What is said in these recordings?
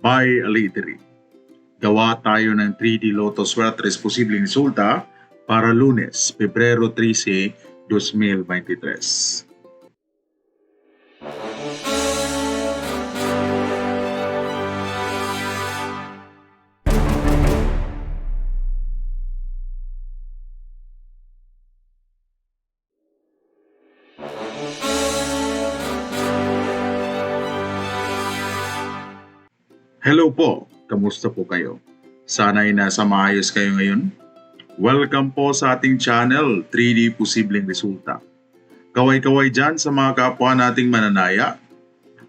by Literary. Gawa tayo ng 3D Lotto Swertres posibleng resulta para lunes, Pebrero 13, 2023. Hello po, kamusta po kayo? Sana'y nasa maayos kayo ngayon? Welcome po sa ating channel, 3D Posibleng Resulta. Kaway-kaway dyan sa mga kapwa nating mananaya.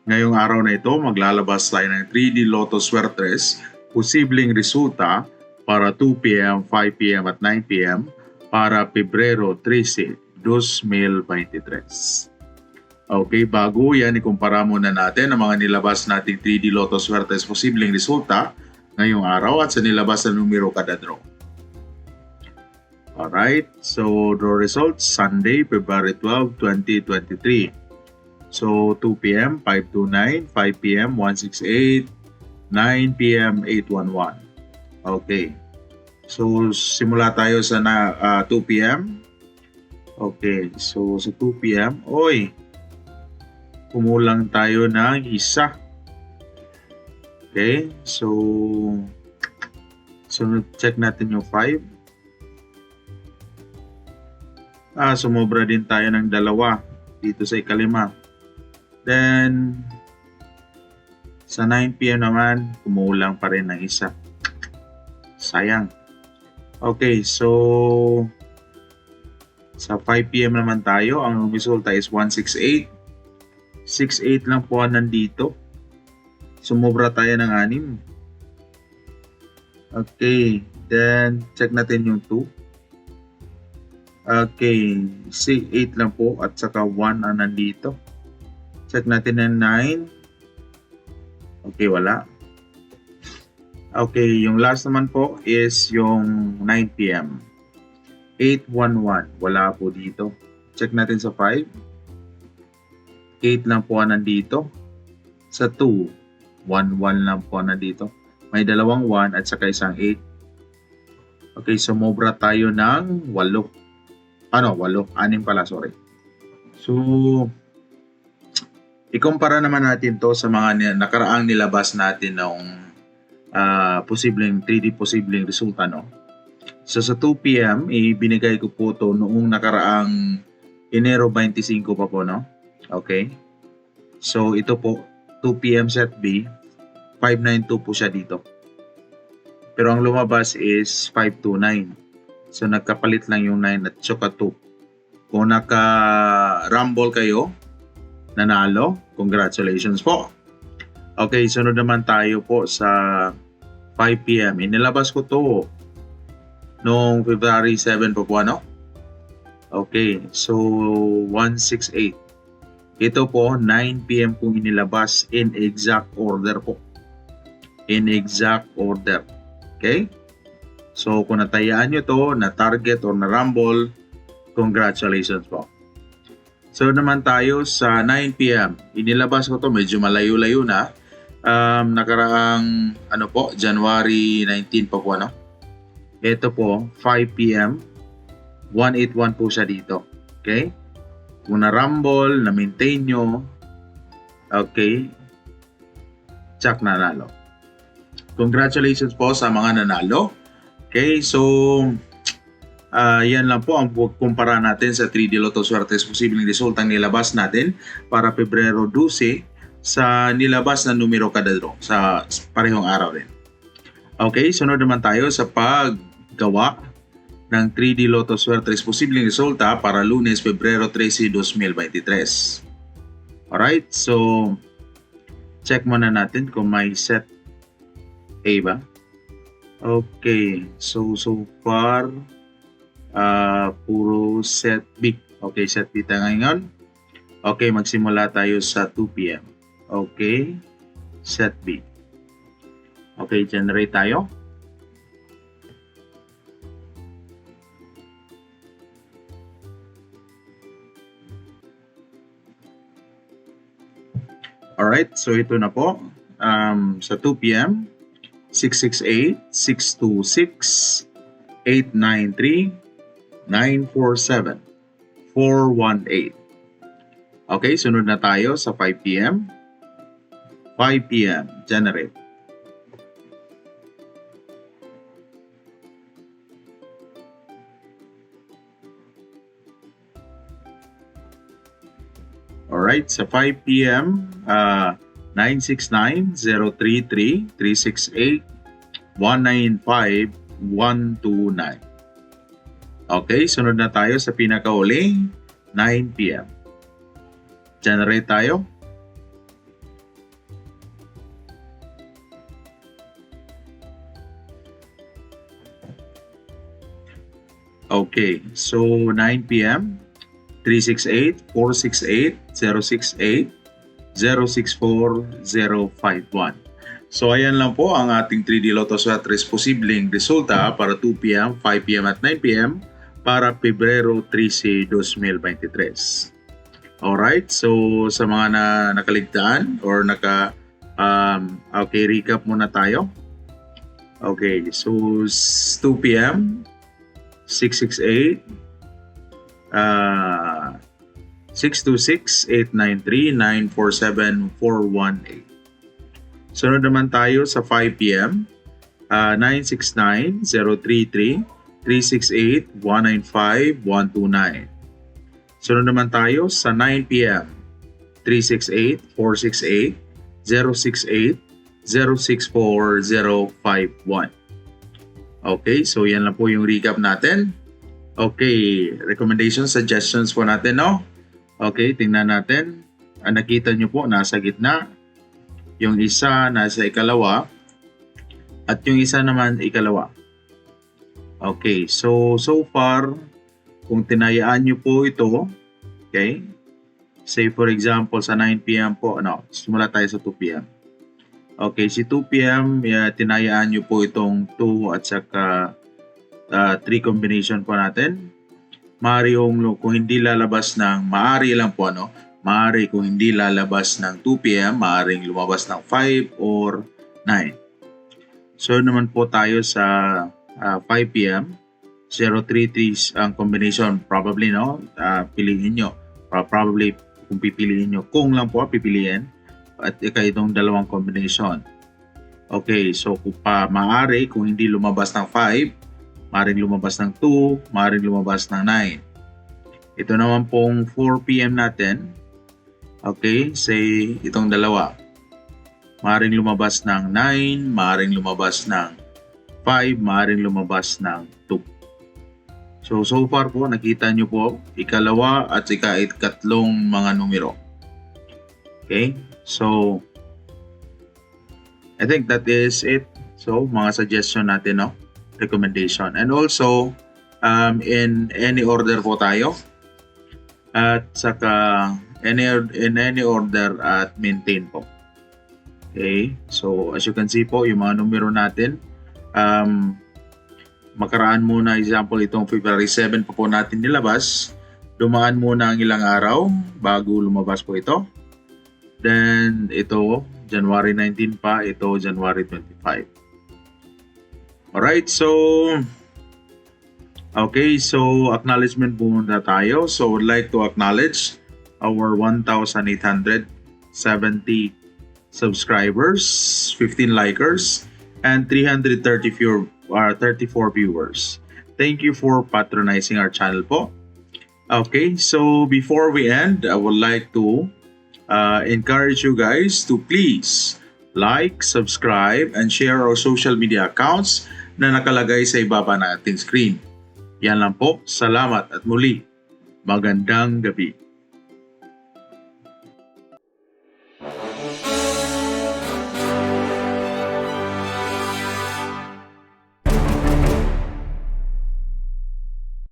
Ngayong araw na ito, maglalabas tayo ng 3D Lotto Swertres, posibleng resulta para 2pm, 5pm at 9pm para Pebrero 13, 2023. Okay, bago yan, ikumpara muna natin ang mga nilabas nating 3D Lotto Swertes posibleng resulta ngayong araw at sa nilabas na numero kada draw. Alright, so draw results Sunday, February 12, 2023. So 2 p.m. 529, 5 p.m. 168, 9 p.m. 811. Okay. So simula tayo sa na, ah, 2 p.m. Okay, so sa 2 p.m. Oy, kumulang tayo ng isa. Okay, so so check natin yung 5. Ah, sumobra din tayo ng dalawa dito sa ikalima. Then, sa 9pm naman, kumulang pa rin ng isa. Sayang. Okay, so sa 5pm naman tayo, ang resulta is 168. 6.8 lang po nandito. Sumobra tayo ng 6. Okay. Then, check natin yung 2. Okay. 8 lang po at saka 1 ang nandito. Check natin yung 9. Okay, wala. Okay, yung last naman po is yung 9 p.m. 811. Wala po dito. Check natin sa 5. 8 lang po ang nandito. Sa 2, 1, 1 lang po ang nandito. May dalawang 1 at saka isang 8. Okay, sumobra tayo ng 8. Ano, 8. 6 pala, sorry. So, ikumpara naman natin to sa mga nakaraang nilabas natin ng ah, posibleng 3D posibleng resulta, no? So, sa 2 p.m., ibinigay ko po to noong nakaraang Enero 25 pa po, no? Okay? So, ito po, 2 p.m. set B, 592 po siya dito. Pero ang lumabas is 529. So, nagkapalit lang yung 9 at saka 2. Kung naka-rumble kayo, nanalo, congratulations po. Okay, sunod naman tayo po sa 5 p.m. Inilabas ko to noong February 7 po po, ano? Okay, so 168. Ito po, 9 p.m. kung inilabas in exact order po. In exact order. Okay? So, kung natayaan nyo to, na target or na rumble, congratulations po. So, naman tayo sa 9 p.m. Inilabas ko to, medyo malayo-layo na. Um, nakaraang, ano po, January 19 pa po, ano? Ito po, 5 p.m. 181 po siya dito. Okay? Kung na-rumble, na-maintain nyo, okay, check nanalo. Congratulations po sa mga nanalo. Okay, so, ah yan lang po ang kumpara natin sa 3D Lotto Swertes posibleng resultang nilabas natin para Pebrero 12 sa nilabas na numero kada draw sa parehong araw rin. Okay, sunod naman tayo sa paggawa ng 3D Lotto Swertres posibleng resulta para lunes, Pebrero 13, 2023. Alright, so check muna natin kung may set A ba? Okay, so so far ah puro set B. Okay, set B tayo ngayon. Okay, magsimula tayo sa 2 p.m. Okay, set B. Okay, generate tayo. Alright, so ito na po. um, sa 2 p.m. 668-626-893-947-418. Okay, sunod na tayo sa 5 p.m. 5 p.m. Generate. Alright, sa 5 p.m., uh, 969-033-368-195-129. Okay, sunod na tayo sa pinakauli, 9 p.m. Generate tayo. Okay, so 9 p.m. 368-468-068-064-051. So ayan lang po ang ating 3D Lotto Sweaters posibleng resulta para 2 p.m., 5 p.m. at 9 p.m. para Pebrero 13, 2023. Alright, so sa mga na nakaligtaan or naka um, okay, recap muna tayo. Okay, so 2 p.m. 668 uh, 626-893-947-418. Sunod naman tayo sa 5 p.m. Uh, 969-033-368-195-129. Sunod naman tayo sa 9 p.m. 368-468-068-064-051. Okay, so yan lang po yung recap natin. Okay, recommendations, suggestions po natin, no? Okay, tingnan natin. Ang nakita nyo po, nasa gitna. Yung isa, nasa ikalawa. At yung isa naman, ikalawa. Okay, so, so far, kung tinayaan nyo po ito, okay, say for example, sa 9pm po, ano, simula tayo sa 2pm. Okay, si 2pm, yeah, tinayaan nyo po itong 2 at saka uh, 3 combination po natin. Maari yung kung hindi lalabas ng, maari lang po ano, maari kung hindi lalabas ng 2 p.m., maaring lumabas ng 5 or 9. So naman po tayo sa uh, 5 p.m. 033 ang combination probably no uh, piliin nyo probably kung pipiliin nyo kung lang po pipiliin at ika itong dalawang combination okay so kung pa maaari kung hindi lumabas ng 5 maaaring lumabas ng 2 maaaring lumabas ng 9 ito naman pong 4 p.m. natin okay say itong dalawa maaaring lumabas ng 9 maaaring lumabas ng 5 maaaring lumabas ng 2 So, so far po, nakita nyo po, ikalawa at ika ikatlong mga numero. Okay? So, I think that is it. So, mga suggestion natin, no? Recommendation. And also, um, in any order po tayo. At saka, any, in any order at maintain po. Okay? So, as you can see po, yung mga numero natin, um, makaraan muna example itong February 7 pa po natin nilabas dumaan muna ang ilang araw bago lumabas po ito then ito January 19 pa ito January 25 alright so okay so acknowledgement po muna tayo so would like to acknowledge our 1,870 subscribers 15 likers and 334 uh, 34 viewers. Thank you for patronizing our channel po. Okay, so before we end, I would like to uh, encourage you guys to please like, subscribe, and share our social media accounts na nakalagay sa ibaba ng ating screen. Yan lang po. Salamat at muli. Magandang gabi.